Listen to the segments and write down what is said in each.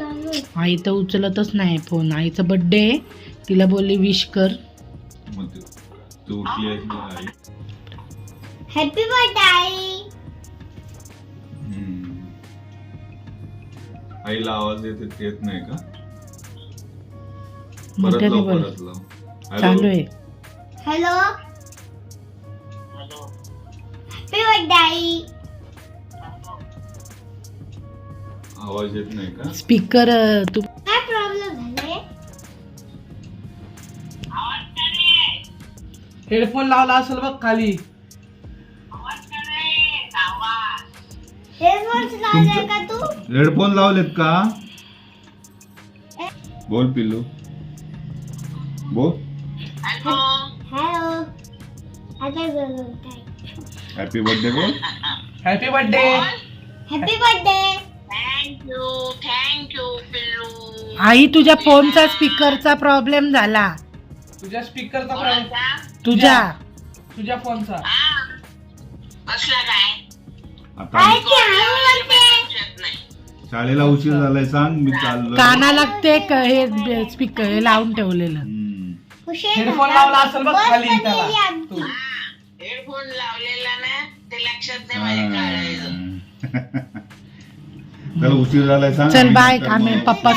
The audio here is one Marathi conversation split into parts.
आई तर उचलतच नाही फोन आईचा बड्डे आहे. तिला बोलली विश कर. मग ते- तू उठली आहेस ना आई? हॅपी बर्थडे आई हम्म. आईला आवाज येत येत नाही का? परत मोठ्याने लाव बोल परत लाव. हॅलो? चालू आहे. हॅलो हॅपी बर्थडे आई आवाज येत नाही का? स्पीकर तू काय प्रॉब्लेम झाले? हेडफोन लावला असेल बघ खाली. हेडफोन्स लावले का तू? हेडफोन लावलेत का? बोल पिल्लू. बोल. Hello. Happy birthday happy birthday बोल. हॅपी बर्थडे हॅपी बर्थडे आई तुझ्या फोनचा स्पीकरचा प्रॉब्लेम झाला. तुझ्या स्पीकरचा प्रॉब्लेम? तुझ्या. तुझ्या. फोनचा. शाळेला उशीर झालाय सांग. मी चाललो काना लागते क- हे स्पीकर हे लावून ठेवलेलं. हम्म. हेडफोन. लावला असेल बघ खाली त्याला? तू. हेडफोन लावलेला ना ते लक्षात नाही माझ्या काढायचं त्याला उशीर झालाय सांग. चल बाय नंतर आम्ही मग- पप्पा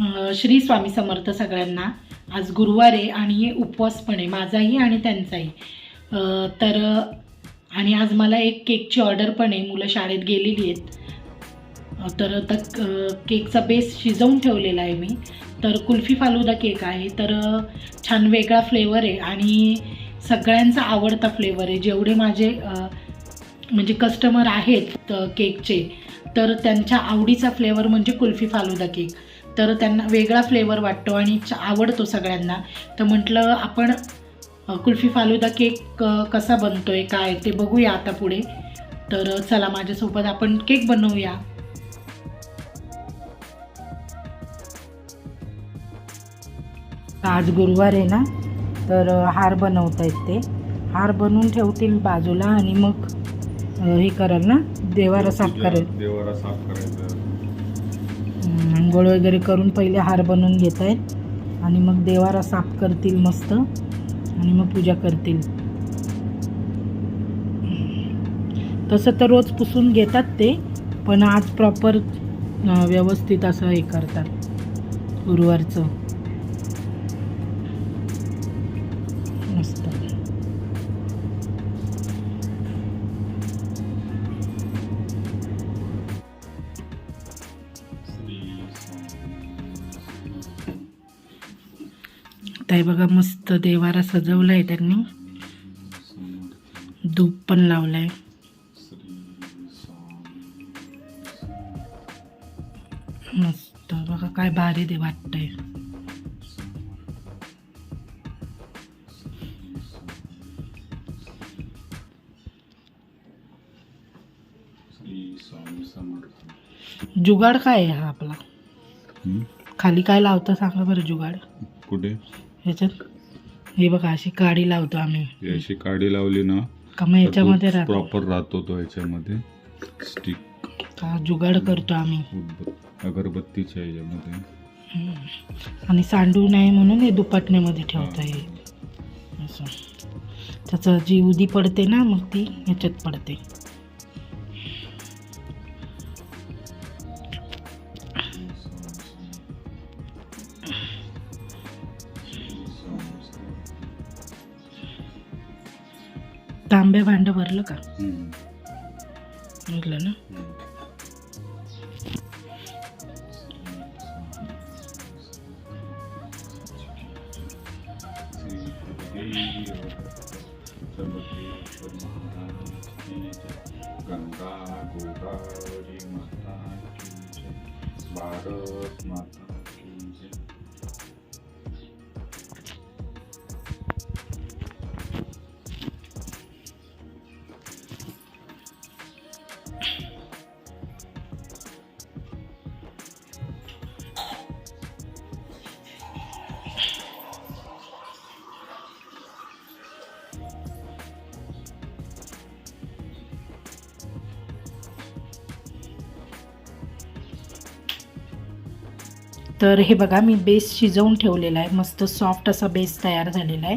अं, श्री स्वामी समर्थ सगळ्यांना आज गुरुवार आहे आणि उपवास पण आहे माझाही आणि त्यांचाही. अं, तर आणि आज मला एक केकची ऑर्डर पण आहे मुलं शाळेत गेलेली आहेत. अं, तर आता अं, केकचा बेस शिजवून ठेवलेला आहे मी. तर कुल्फी फालुदा केक आहे. तर अं, छान वेगळा फ्लेवर आहे आणि सगळ्यांचा आवडता फ्लेवर आहे. जेवढे माझे अं, म्हणजे कस्टमर आहेत केकचे तर त्यांच्या आवडीचा फ्लेवर म्हणजे कुल्फी फालुदा केक तर त्यांना वेगळा फ्लेवर वाटतो आणि च- आवडतो सगळ्यांना. तर म्हटलं आपण कुल्फी फालुदा केक कसा बनतो आहे काय ते बघूया आता पुढे. तर चला माझ्यासोबत आपण केक बनवूया. आज गुरुवार आहे ना तर हार बनवता आहेत ते. हार बनवून ठेवतील बाजूला आणि मग हे कराल ना? देवारा साफ करेल. देवारा साफ करायचं. आंघोळ वगैरे करून पहिले हार बनवून घेत आहेत. आणि मग देवारा साफ करतील मस्त. आणि मग पूजा करतील. तसं तर रोज पुसून घेतात ते पण आज प्रॉपर व्यवस्थित असं हे करतात. गुरुवारचं. आता हे बघा मस्त देवारा सजवला आहे त्यांनी. धूप पण लावलाय. मस्त बघा काय भारी ते वाटतंय. जुगाड काय आहे हा आपला? खाली काय लावता सांगा बरं जुगाड. कुठे? ह्याच्यात हे बघा अशी काडी लावतो आम्ही. ही अशी काडी लावली ना का मग ह्याच्यामध्ये राहतो. प्रॉपर राहतो तो ह्याच्यामध्ये स्टिक का जुगाड करतो आम्ही. अगरबत्तीच्या ह्याच्यामध्ये आणि सांडू नये म्हणून हे दुपटण्यामध्ये ठेवता येईल. असं. त्याचं जी उदी पडते ना मग ती ह्याच्यात पडते. भरलं का. भरलं ना तर हे बघा मी बेस शिजवून ठेवलेला आहे. मस्त सॉफ्ट असा बेस तयार झालेला आहे.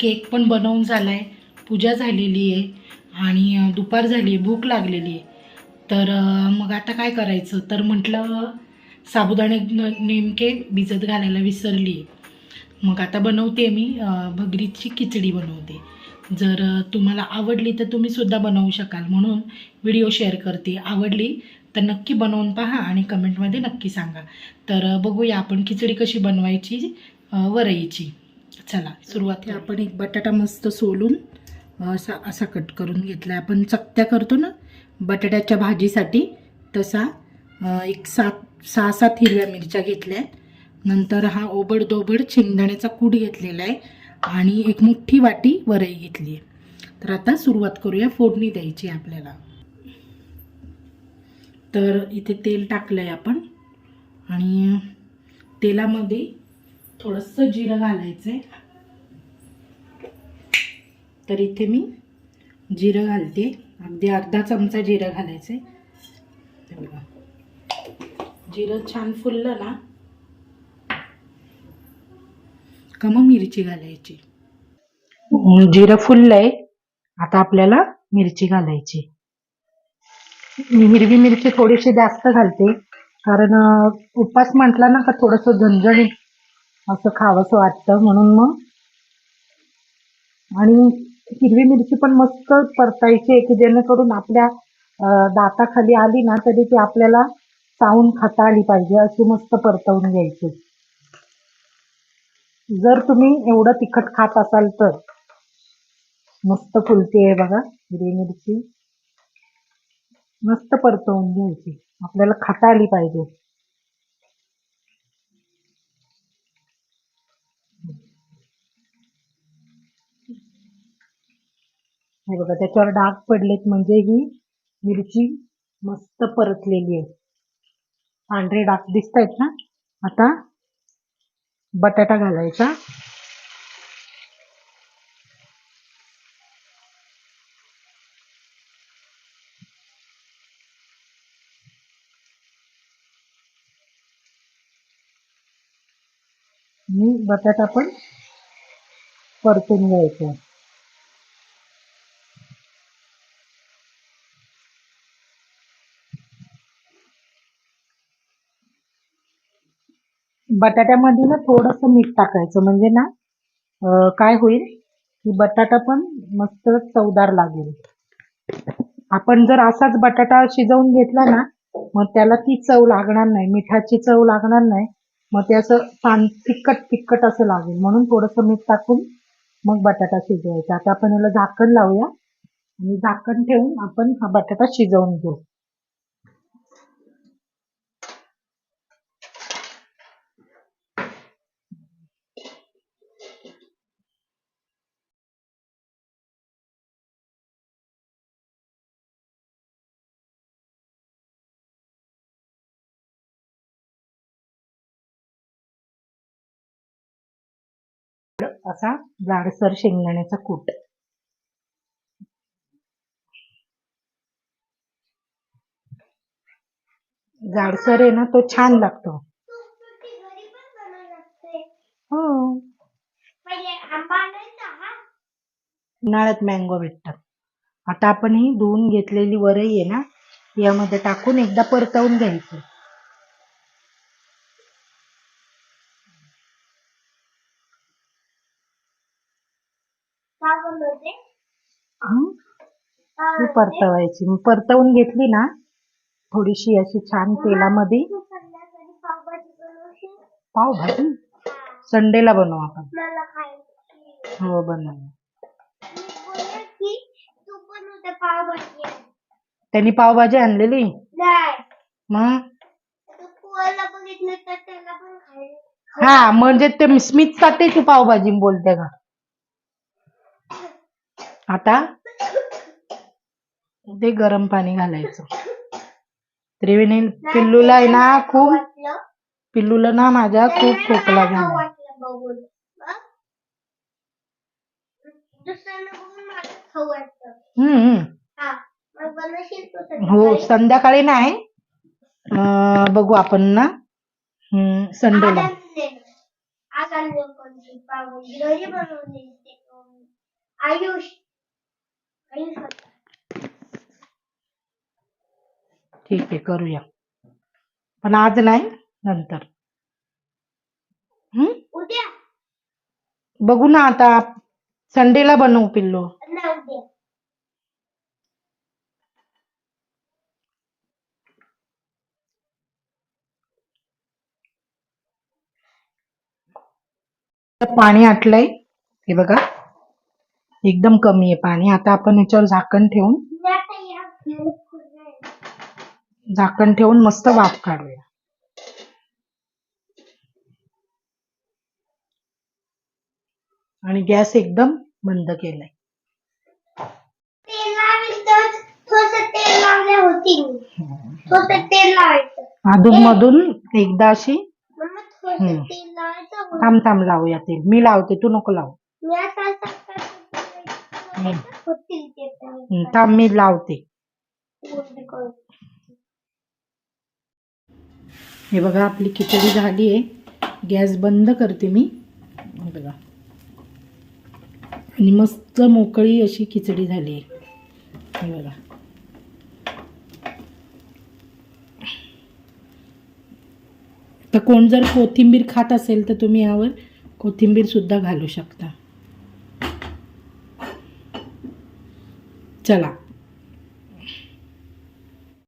केक पण बनवून झाला आहे पूजा झालेली आहे आणि दुपार झाली आहे भूक लागलेली आहे. तर मग आता काय करायचं? तर म्हटलं साबुदाणे नेमके भिजत घालायला विसरली आहे. मग आता बनवते मी भगरीची खिचडी बनवते. जर तुम्हाला आवडली तर तुम्ही सुद्धा बनवू शकाल. म्हणून व्हिडिओ शेअर करते. आवडली तर नक्की बनवून पहा आणि कमेंटमध्ये नक्की सांगा. तर बघूया आपण खिचडी कशी बनवायची वरईची. चला सुरुवात आपण एक बटाटा मस्त सोलून असा असा कट करून घेतला आपण चकत्या करतो ना बटाट्याच्या भाजीसाठी तसा एक सात सहा सात हिरव्या मिरच्या घेतल्या. आहेत नंतर हा ओबड दोबड शेंगदाण्याचा कूट घेतलेला आहे आणि एक मोठी वाटी वरई घेतली आहे. तर आता सुरुवात करूया. फोडणी द्यायची आपल्याला. तर इथे तेल टाकलं आहे आपण. आणि तेलामध्ये थोडंसं जिरं घालायचं आहे तर इथे मी जिरं घालते. अगदी अर्धा चमचा जिरं घालायचं आहे बघा. जिरं छान फुललं ना? का मग मिरची घालायची. जिरं फुललंय. आता आपल्याला मिरची घालायची. मी हिरवी मिरची थोडीशी जास्त घालते. कारण उपास म्हटला ना का थोडंसं झणझणीत असं खावंसं वाटतं म्हणून मग. आणि हिरवी मिरची पण मस्त परतायची आहे की जेणेकरून आपल्या दाताखाली आली ना तरी ती आपल्याला चावून खाता आली पाहिजे अशी मस्त परतवून घ्यायची. जर तुम्ही एवढं तिखट खात असाल तर. मस्त फुलते आहे बघा हिरवी मिरची. मस्त परतवून घ्यायची आपल्याला खाता आली पाहिजे. हे बघा त्याच्यावर डाग पडलेत म्हणजे ही मिरची मस्त परतलेली आहे. पांढरे डाग दिसत आहेत ना? आता बटाटा घालायचा. बटाटा पण परतून घ्यायचा. बटाट्यामध्ये ना थोडंसं मीठ टाकायचं. म्हणजे ना काय होईल? की बटाटा पण मस्त चवदार लागेल. आपण जर असाच बटाटा शिजवून घेतला ना मग त्याला ती चव लागणार नाही. मिठाची चव लागणार नाही. मग ते असं छान तिखट तिखट असं लागेल. म्हणून थोडंसं मीठ टाकून मग बटाटा शिजवायचा. आता आपण याला झाकण लावूया. आणि झाकण ठेवून आपण हा बटाटा शिजवून घेऊ. असा जाडसर शेंगदाण्याचा कूट. जाडसर आहे ना तो छान लागतो. हो. उन्हाळ्यात मँगो भेटतात आता आपण ही धुवून घेतलेली वरई आहे ना यामध्ये टाकून एकदा परतवून घ्यायचं का बनवते हं? ती परतवायची. मग परतवून घेतली ना थोडीशी अशी छान तेलामध्ये. पावभाजी संडेला बनवू आपण. हो बनवू त्यांनी पावभाजी आणलेली? मग? हा म्हणजे ते स्मितसाठी तू पावभाजी बोलते का? आता? ते गरम पाणी घालायचं. त्रिवेणी पिल्लूला आहे ना खूप पिल्लूला ना माझ्या खूप खोकला झाला. हम्म हो संध्याकाळी? नाही. अं, बघू आपण ना. हम्म, संडेला. आणले. आज आणले कोणती पावभाजी घरी बनवली ते कोण? आयुष आयुष होता. ठीक आहे करूया. पण आज नाही नंतर. हम्म बघू ना आता संडेला बनवू पिल्लू. पाणी आटलंय हे बघा. एकदम कमी आहे पाणी. आता आपण याच्यावर झाकण ठेवून मी आता या खेळत फिरणार. झाकण ठेवून मस्त वाफ काढूया. आणि गॅस एकदम बंद केलाय. अधून मधून एकदा अशी थांब थांब लावूया तेल. मी लावते तू नको लावू. थांब मी लावते. हे बघा आपली खिचडी झाली आहे. गॅस बंद करते मी. हे बघा. आणि मस्त मोकळी अशी खिचडी झाली आहे. हे बघा. तर कोण जर कोथिंबीर खात असेल तर तुम्ही यावर कोथिंबीर सुद्धा घालू शकता. चला.